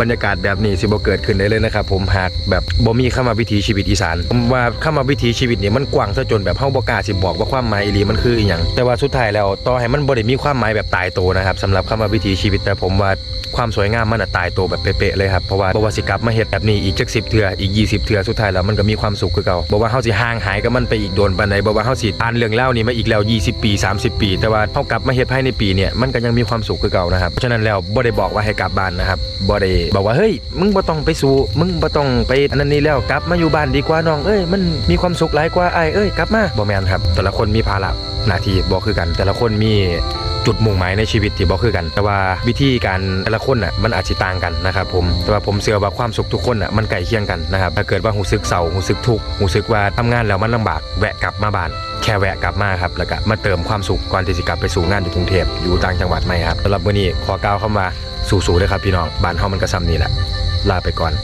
บรรยากาศแบบนี้สิบ่เกิดขึ้นได้เลยนะครับผมหากแบบบ่มีเข้ามาวิถีชีวิตอีสานผมว่าเข้ามาวิถีชีวิตนี่มันกว้างซะจนแบบเฮาบ่กล้าสิบอกว่าความหมายอีหลีมันคืออีหยังแต่ว่าสุดท้ายแล้วต่อให้มันบ่ได้มีความหมายแบบตายตัวนะครับสำหรับเข้ามาวิถีชีวิตแต่ผมว่าความสวยงามมันอะตายตัวแบบเป๊ะๆเลยครับเพราะว่าบ่ว่าสิกลับมาเฮ็ดแบบนี้อีกจัก10เทื่ออีก 20เทื่อสุดท้ายแล้วมันก็มีความสุขคือเก่าบ่ว่าเฮาสิห่างหายกับมันไปอีกโดนปานใดบ่ว่าเฮาสิอ่านเรื่องเล่านี่มาอีกแล้ว 20 ปี 30 ปี แต่ว่าเฮากลับมาเฮ็ดภายในปีเนี่ยมันก็ยังมีความสุขคือเก่านะครับเพราะฉะนั้นแล้วบ่ได้บอกว่าให้กลับบ้านนะครับบ่ได้บอกว่าเฮ้ยมึงบ่ต้องไปสู้มึงบ่ต้องไปอันนั้นนี่แล้วกลับมาอยู่บ้านดีกว่าน้องเอ้ยมันมีความสุขหลายกว่าไอ้เอ้ยกลับมาบ่แม่นครับ แต่ละคนมีภาระหน้าที่บ่คือกัน แต่ละคนมี จุดมุ่งหมายในชีวิตที่บ่คือกัน แต่ว่าวิธีการแต่ละคนน่ะมันอาจจะต่างกันนะครับผมแต่ว่าผมเชื่อว่าความสุขทุกคนน่ะมันใกล้เคียงกันนะครับถ้าเกิดว่าหูซึกเศร้าหูซึกทุกข์หูซึกว่าทำงานแล้วมันลำบากแวะกลับมาบ้านแค่แวะกลับมาครับแล้วก็มาเติมความสุขก่อนที่จะกลับไปสู่งานอยู่กรุงเทพอยู่ต่างจังหวัดใหมครับสำหรับวันนี้ขอกล่าวคำว่าสู้ๆเลยครับพี่น้องบ้านเฮามันก็ซ้ำนี่แหละลาไปก่อน